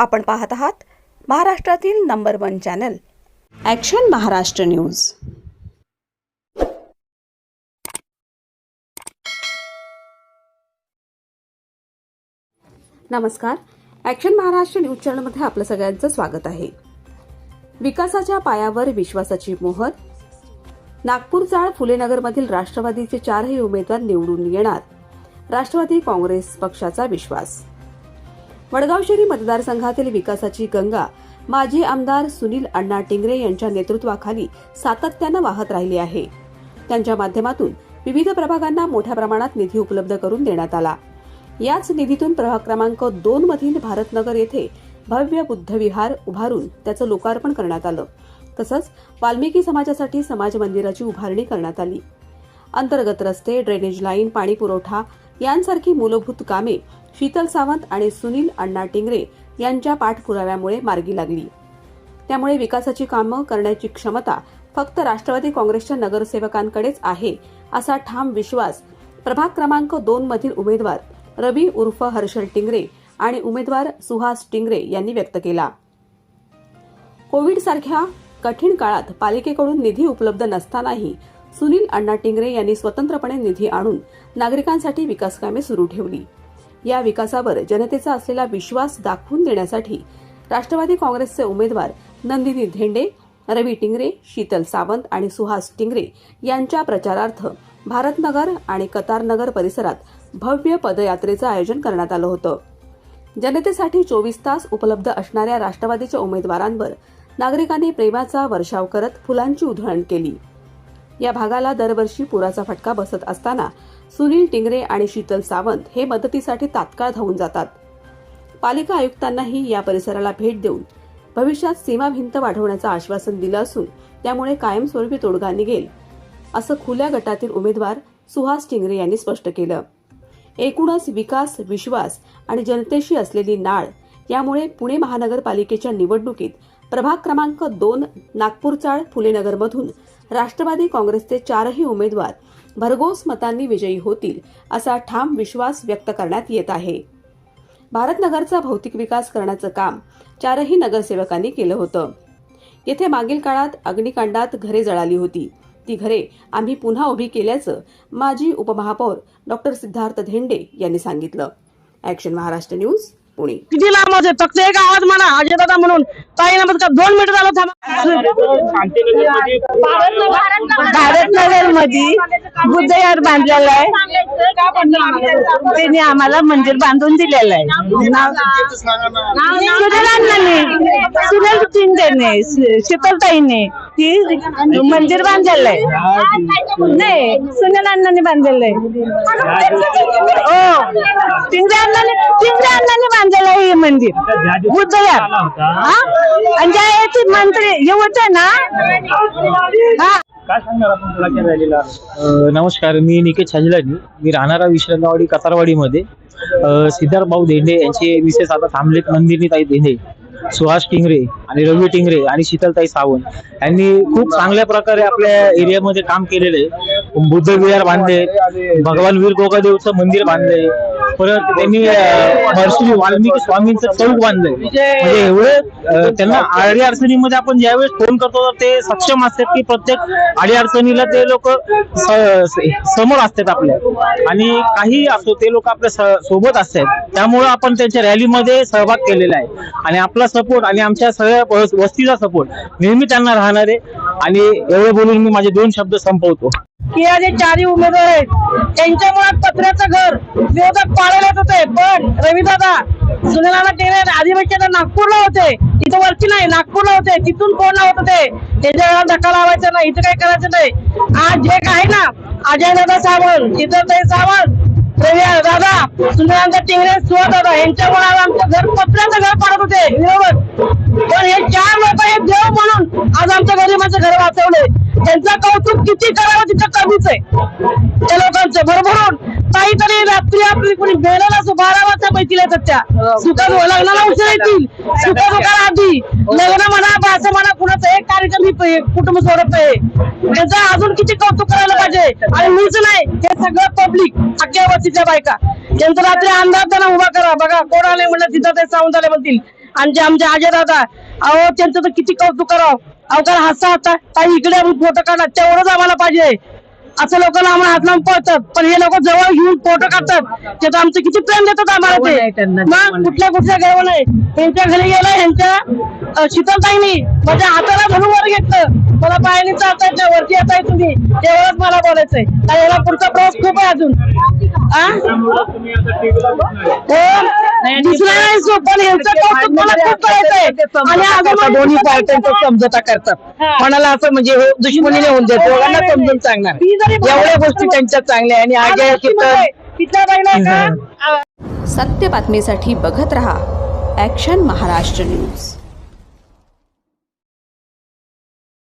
आपण पाहत आहात महाराष्ट्रातील number one channel. Action Maharashtra news. नमस्कार. ॲक्शन महाराष्ट्र न्यूज चॅनलमध्ये आपलं सगळ्यांचं स्वागत आहे. विकासाच्या पायावर विश्वासाची मोहर. नागपूर चाळ फुलेनगरमधील राष्ट्रवादीचे चारही उमेदवार निवडून येणार. राष्ट्रवादी काँग्रेस पक्षाचा विश्वास. वडगाव शहरी मतदारसंघातील विकासाची गंगा माजी आमदार सुनील अण्णा टिंगरे यांच्या नेतृत्वाखाली सातत्यानं वाहत राहिली आहे. त्यांच्या माध्यमातून विविध प्रभागांना मोठ्या प्रमाणात निधी उपलब्ध करून देण्यात आला. याच निधीतून प्रभाग क्रमांक दोन मधील भारतनगर येथे भव्य बुद्धविहार उभारून त्याचं लोकार्पण करण्यात आलं. तसंच वाल्मिकी समाजासाठी समाज मंदिराची उभारणी करण्यात आली. अंतर्गत रस्ते ड्रेनेज लाईन पाणी पुरवठा यांसारखी मूलभूत कामे शीतल सावंत आणि सुनील अण्णा टिंगरे यांच्या पाठपुराव्यामुळे मार्गी लागली. त्यामुळे विकासाची कामं करण्याची क्षमता फक्त राष्ट्रवादी काँग्रेसच्या नगरसेवकांकडेच आहे असा ठाम विश्वास प्रभाग क्रमांक दोन मधील उमेदवार रवी उर्फ हर्षल टिंगरे आणि उमेदवार सुहास टिंगरे यांनी व्यक्त केला. कोविड सारख्या कठीण काळात पालिकेकडून निधी उपलब्ध नसतानाही सुनील अण्णा टिंगरे यांनी स्वतंत्रपणे निधी आणून नागरिकांसाठी विकासकामे सुरू ठेवली. या विकासावर जनतेचा असलेला विश्वास दाखवून देण्यासाठी राष्ट्रवादी काँग्रेसचे उमेदवार नंदिनी धेंडे रवी टिंगरे शीतल सावंत आणि सुहास टिंगरे यांच्या प्रचारार्थ भारतनगर आणि कतारनगर परिसरात भव्य पदयात्रेचं आयोजन करण्यात आलं होतं. जनतेसाठी चोवीस तास उपलब्ध असणाऱ्या राष्ट्रवादीच्या उमेदवारांवर नागरिकांनी प्रेमाचा वर्षाव करत फुलांची उधळण केली. या भागाला दरवर्षी पुराचा फटका बसत असताना सुनील टिंगरे आणि शीतल सावंत हे मदतीसाठी तात्काळ धावून जातात. पालिका आयुक्तांनाही या परिसराला भेट देऊन भविष्यात सीमा भिंत वाढवण्याचं आश्वासन दिलं असून त्यामुळे कायमस्वरूपी तोडगा निघेल असं खुल्या गटातील उमेदवार सुहास टिंगरे यांनी स्पष्ट केलं. एकूणच विकास विश्वास आणि जनतेशी असलेली नाळ यामुळे पुणे महानगरपालिकेच्या निवडणुकीत प्रभाग क्रमांक दोन नागपूर चाळ फुलेनगरमधून. राष्ट्रवादी काँग्रेसचे चारही उमेदवार भरघोस मतांनी विजयी होतील असा ठाम विश्वास व्यक्त करण्यात येत आहे. भारतनगरचा भौतिक विकास करण्याचं काम चारही नगरसेवकांनी केलं होतं. येथे मागील काळात अग्निकांडात घरे जळाली होती. ती घरे आम्ही पुन्हा उभी केल्याचं माजी उपमहापौर डॉक्टर सिद्धार्थ धेंडे यांनी सांगितलं. ॲक्शन महाराष्ट्र न्यूज पुणे किती लांब होते फक्त एक आवाज म्हणा अजय दादा म्हणून. काही ना का दोन मिनिट झालं भारतनगरमध्ये बुद्धयार बांधलेला आहे. त्यांनी आम्हाला मंदिर बांधून दिलेलं आहे. नाव सुनील शिंदेने शीतलताईने ती मंदिर बांधलेलं आहे. नाही सुनील अण्णांनी बांधलेलं आहे. हो टिंगरे अण्णांनी टिंगरे अण्णांनी बांधलेलं आहे हे मंदिर. हा? आणि ज्या याचे मंत्री हे होते ना? हा. काय सांगणार आपण मुलाखत राहिलेला अ, नमस्कार मी निकेत छाजलानी मी राहणारा विश्रंगावाडी कतारवाडीमध्ये. अ, सिद्धार्थ भाऊ धेंडे यांचे विशेष आता थांबलेत नंदिनी ताई धेंडे सुहास टिंगरे आणि रवी टिंगरे आणि शीतलताई सावंत. यांनी खूप चांगल्या प्रकारे आपल्या एरियामध्ये काम केलेलं आहे. बुद्ध विहार बांधले भगवान वीर गोगादेवचं मंदिर बांधलंय. परत त्यांनी महर्षी वाल्मिकी स्वामींचं चौक बांधलंय. म्हणजे एवढे त्यांना आडी अडचणीमध्ये आपण ज्यावेळेस फोन करतो तर ते सक्षम असतात की प्रत्येक आडी अडचणीला ते लोक समोर असतात आपल्या. आणि काही असो ते लोक आपल्या स- सोबत असतात. त्यामुळे आपण त्यांच्या रॅलीमध्ये सहभाग केलेला आहे. आणि आपला सपोर्ट आणि आमच्या सगळ्या वस्तीचा सपोर्ट नेहमी त्यांना राहणार आहे. आणि एवढं बोलून मी माझे दोन शब्द संपवतो. की या जे चारही उमेदवार आहेत त्यांच्यामुळे पत्र्याचं घर विरोधात येत होते. पण रविदादा सुनीलाना टेरे आदिवासीला नागपूरला होते. इथं वरती नाही नागपूरला होते. तिथून कोण होत? होते त्याच्या वेळा धक्का लावायचा नाही इथं काही करायचं नाही. आज जे काय ना अजय दादा सावंत इतर सावंत रवी दादा सुनीलांचा टिंगरे सुहा दादा यांच्यामुळे आज आमचं घर पत्र्याचं घर पाडत होते विरोधात पण हे चार लोक हे देव म्हणून आज आमच्या गरिबाचं घर वाचवले त्यांचं कौतुक किती करावं तिथं कमीच आहे. त्या लोकांचं भरभरून काहीतरी रात्री आपली कोणी बेलाला बारा वाजता पैकी येतात त्या. सुखा हो- लग्नाला उशीर येतील. सुखा आधी. लग्न म्हणा बा असं म्हणा कुणाचं एक कार्यक्रम ही कुटुंब सोडत आहे. त्याचं अजून किती कौतुक करायला पाहिजे? आणि मीच नाही हे सगळं पब्लिक अख्ख्या वस्तीच्या बायका. त्यांचं रात्री अंदाज त्यांना उभा करा. बघा कोण आले म्हणलं तिथं ते सावंत आले म्हणतील. आणि जे आमचे अजय दादा अहो त्यांचं तर किती कौतुक करावं. अहो कारण हसा आता काही इकडे फोटो काढा तेवढंच आम्हाला पाहिजे. असं लोकांना आम्हाला हात लावून पळतात. पण हे लोक जवळ घेऊन फोटो काढतात. त्याचं आमचं किती प्रेम देतात आम्हाला ते. मग कुठल्या कुठल्या गाव नाही. त्यांच्या घरी गेलं यांच्या शीतलताईनी माझ्या हाताला धरून वर घेतलं. मला पायाने चालता येत नाही वरती येताय तुम्ही. तेवढंच मला बोलायचंय. याला पुढचा प्रवास खूप आहे अजून. आ? दुसरा नाही. सो, पण यांचं कौतुक मला खूप करायचंय आणि अजून दोन्ही पार्ट्यांचा समझोता करतात. कोणाला असं म्हणजे हे दुश्मनीने होऊन देत दोघांना समजून सांगणार. एवढ्या गोष्टी त्यांच्या चांगल्या. आणि आज सत्य बातमीसाठी बघत रहा ॲक्शन महाराष्ट्र न्यूज